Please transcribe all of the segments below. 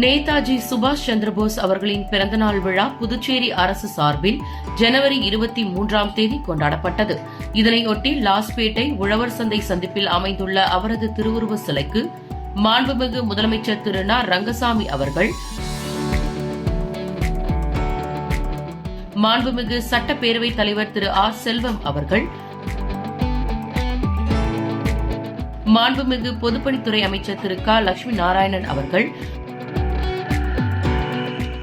நேதாஜி சுபாஷ் சந்திரபோஸ் அவர்களின் பிறந்தநாள் விழா புதுச்சேரி அரசு சார்பில் ஜனவரி இருபத்தி மூன்றாம் தேதி கொண்டாடப்பட்டது. இதனையொட்டி லாஸ்பேட்டை உழவர் சந்தை சந்திப்பில் அமைந்துள்ள அவரது திருவுருவ சிலைக்கு மாண்புமிகு முதலமைச்சர் திரு ந. ரங்கசாமி அவர்கள் மாண்புமிகு சட்டப்பேரவைத் தலைவர் திரு ஆர். செல்வம் அவர்கள் மாண்புமிகு பொதுப்பணித்துறை அமைச்சர் திரு க. லட்சுமி நாராயணன் அவர்கள்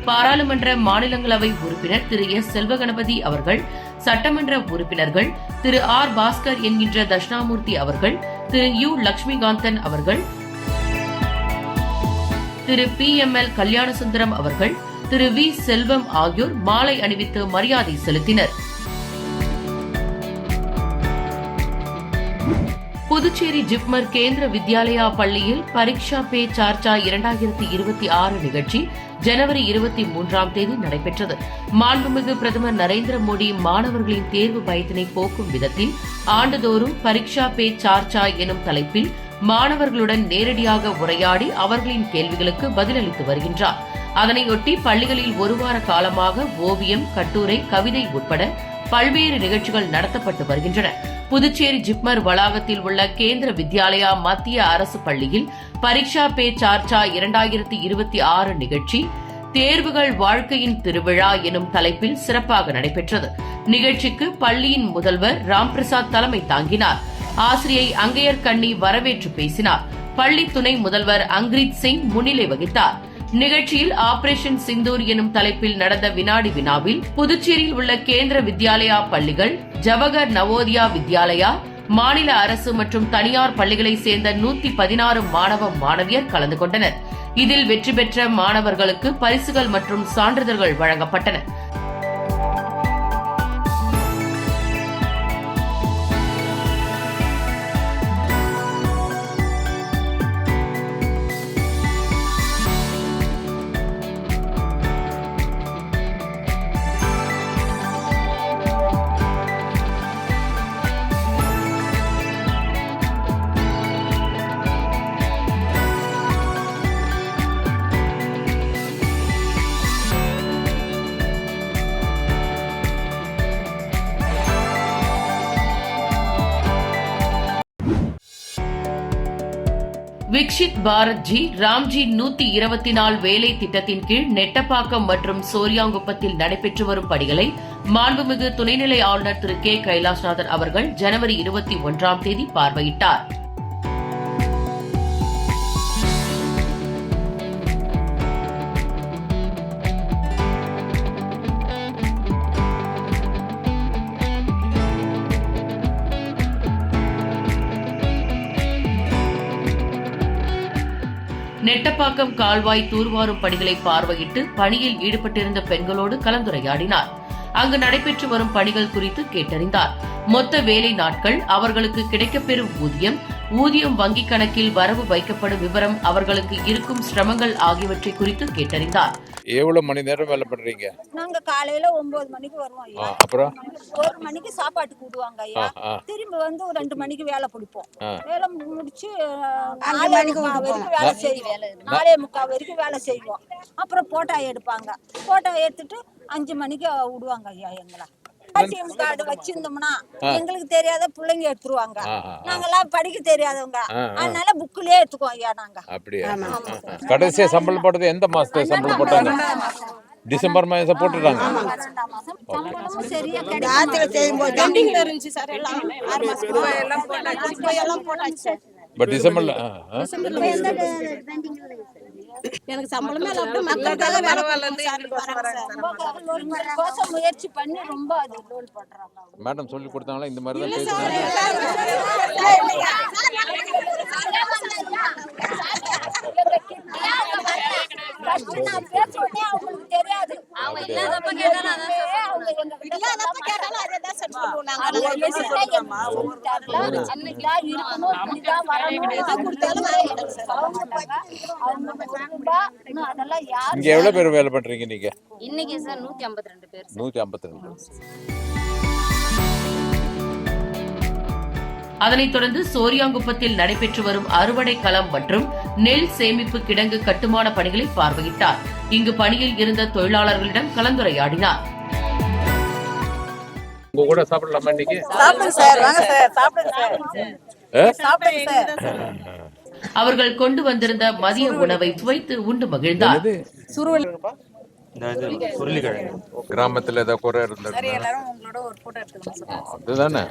பாராளுமன்ற மாநிலங்களவை உறுப்பினர் திரு எஸ் செல்வகணபதி அவர்கள் சட்டமன்ற உறுப்பினர்கள் திரு ஆர் பாஸ்கர் என்கின்ற தட்சிணாமூர்த்தி அவர்கள் திரு யு லட்சுமிகாந்தன் அவர்கள் Thiru P M L Kalyanasundaram அவர்கள் திரு வி செல்வம் ஆகியோர் மாலை அணிவித்து மரியாதை செலுத்தினர். புதுச்சேரி ஜிப்மர் கேந்திர வித்யாலயா பள்ளியில் பரீட்சா பே சார்ச்சா இரண்டாயிரத்தி இருபத்தி ஆறு நிகழ்ச்சி ஜனவரி இருபத்தி மூன்றாம் தேதி நடைபெற்றது. மாண்புமிகு பிரதமர் நரேந்திர மோடி மாணவர்களின் தேர்வு பயத்தினை போக்கும் விதத்தில் ஆண்டுதோறும் பரீட்சா பே சார்ச்சா எனும் தலைப்பில் மாணவர்களுடன் நேரடியாக உரையாடி அவர்களின் கேள்விகளுக்கு பதிலளித்து வருகின்றார். அதனையொட்டி பள்ளிகளில் ஒரு வார காலமாக ஓவியம் கட்டுரை கவிதை உட்பட பல்வேறு நிகழ்ச்சிகள் நடத்தப்பட்டு வருகின்றன. புதுச்சேரி ஜிப்மர் வளாகத்தில் உள்ள கேந்திர வித்யாலயா மத்திய அரசு பள்ளியில் பரீட்சா பே சார்ச்சா இரண்டாயிரத்தி இருபத்தி ஆறு நிகழ்ச்சி தேர்வுகள் வாழ்க்கையின் திருவிழா எனும் தலைப்பில் சிறப்பாக நடைபெற்றது. நிகழ்ச்சிக்கு பள்ளியின் முதல்வர் ராம்பிரசாத் தலைமை தாங்கினார். ஆசிரியை அங்கையர் கண்ணி வரவேற்று பேசினார். பள்ளி துணை முதல்வர் அங்கிரித் சிங் முன்னிலை வகித்தார். நிகழ்ச்சியில் ஆபரேஷன் சிந்தூர் எனும் தலைப்பில் நடந்த வினாடி வினாவில் புதுச்சேரியில் உள்ள கேந்திர வித்யாலயா பள்ளிகள் ஜவஹர் நவோதயா வித்யாலயா மாநில அரசு மற்றும் தனியார் பள்ளிகளைச் சேர்ந்த நூத்தி பதினாறு மாணவ மாணவியர் கலந்து கொண்டனர். இதில் வெற்றி பெற்ற மாணவர்களுக்கு பரிசுகள் மற்றும் சான்றிதழ்கள் வழங்கப்பட்டன. விக்ஷித் பாரத்ஜி ராம்ஜி நூத்தி இருபத்தி நாலு வேலை திட்டத்தின் கீழ் நெட்டப்பாக்கம் மற்றும் சோரியாங்குப்பத்தில் நடைபெற்று வரும் பணிகளை மாண்புமிகு துணைநிலை ஆளுநர் திரு கே கைலாஷ்நாதன் அவர்கள் ஜனவரி இருபத்தி ஒன்றாம் தேதி பார்வையிட்டார். நெட்டப்பாக்கம் கால்வாய் தூர்வாரும் பணிகளை பார்வையிட்டு பணியில் ஈடுபட்டிருந்த பெண்களோடு கலந்துரையாடினார் அங்கு நடைபெற்று வரும் பணிகள் குறித்து கேட்டறிந்தார். மொத்த வேலை நாட்கள் அவர்களுக்கு கிடைக்கப்பெறும் ஊதியம் ஊதியம் வங்கிக் கணக்கில் வரவு வைக்கப்படும் விவரம் அவர்களுக்கு இருக்கும் சிரமங்கள் ஆகியவற்றை குறித்து கேட்டறிந்தார். எவ்வளவு மணி நேரம் வேலை பண்றீங்க? நாங்க காலையில ஒன்பது மணிக்கு வருவோம் ஐயா. அப்புறம்? ஒரு மணிக்கு சாப்பாட்டுக்கு விடுவாங்க ஐயா. திரும்பி வந்து ஒரு ரெண்டு மணிக்கு வேலை பிடிப்போம். வேலை முடிச்சு நாலே முக்கால் வரைக்கும் வேலை செய்வோம். நாலே முக்கால் வரைக்கும் வேலை செய்வோம். அப்புறம் போட்டோ எடுப்பாங்க. போட்டோ எடுத்துட்டு அஞ்சு மணிக்கு விடுவாங்க ஐயா எங்களை. ஏடிஎம் கார்டு வச்சிருந்தோம்னா எங்களுக்கு தெரியாத பிள்ளைங்க எடுத்துருவாங்க. நாங்கெல்லாம் படிக்க தெரியாதவங்க. அதனால புக்கிலே எடுத்துக்கோம் ஐயா நாங்க. அப்படியா? கடைசியா சம்பளம் போட்டது எந்த மாசத்துல சம்பளம் போட்டாங்க? டிசம்பர் மாசம் போட்டுட்டாங்க. பட் டிசம்பர்ல. எனக்கு சம்பளமே இல்லை. அப்படியே மக்களுக்காக வேலை கோசம் முயற்சி பண்ணி ரொம்ப அது லோன் பண்றாங்க. மேடம் சொல்லி கொடுத்தாங்களா? இந்த மாதிரி தான் இங்க எவ்வளவு பேர் வேலை பண்றீங்க நீங்க? இன்னைக்கு சார் நூத்தி ஐம்பத்தி ரெண்டு பேர் சார். நூத்தி ஐம்பத்தி ரெண்டு அதனைத் தொடர்ந்து சோரியாங்குப்பத்தில் நடைபெற்று வரும் அறுவடை களம் மற்றும் நெல் சேமிப்பு கிடங்கு கட்டுமான பணிகளை பார்வையிட்டார். இங்கு பணியில் இருந்த தொழிலாளர்களிடம் கலந்துரையாடினார். உங்க கூட சாப்பிடலாமா இன்னைக்கு? சாப்பிடுங்க சார் வாங்க சார் சாப்பிடுங்க சார். ஆ? சாப்பிடுங்க சார். அவர்கள் கொண்டு வந்திருந்த மதிய உணவை சுவைத்து உண்டு மகிழ்ந்தார். கிராமத்துல ஏதாவது குறை இருந்தது எல்லாரும் உங்களோட ஒரு போட்டோ எடுத்துக்கணும் சார். அதுதானே.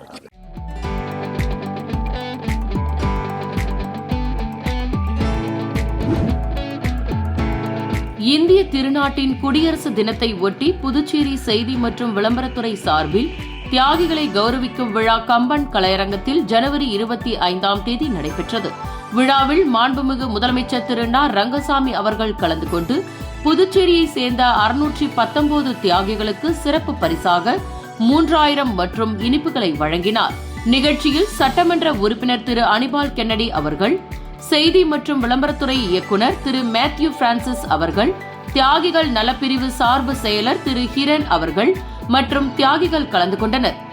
இந்திய திருநாட்டின் குடியரசு தினத்தை ஒட்டி புதுச்சேரி செய்தி மற்றும் விளம்பரத்துறை சார்பில் தியாகிகளை கௌரவிக்கும் விழா கம்பன் கலையரங்கத்தில் ஜனவரி இருபத்தி ஐந்தாம் தேதி நடைபெற்றது. விழாவில் மாண்புமிகு முதலமைச்சர் திரு நா. ரங்கசாமி அவர்கள் கலந்து கொண்டு புதுச்சேரியை சேர்ந்த அறுநூற்றி பத்தொன்பது தியாகிகளுக்கு சிறப்பு பரிசாக மூன்றாயிரம் மற்றும் இனிப்புகளை வழங்கினார். நிகழ்ச்சியில் சட்டமன்ற உறுப்பினர் திரு அனிபால் கென்னடி அவர்கள் செய்தி மற்றும் விளம்பரத்துறை இயக்குனர் திரு மேத்யூ பிரான்சிஸ் அவர்கள் தியாகிகள் நலப்பிரிவு சார்பு செயலர் திரு ஹிரன் அவர்கள் மற்றும் தியாகிகள் கலந்து கொண்டனர்.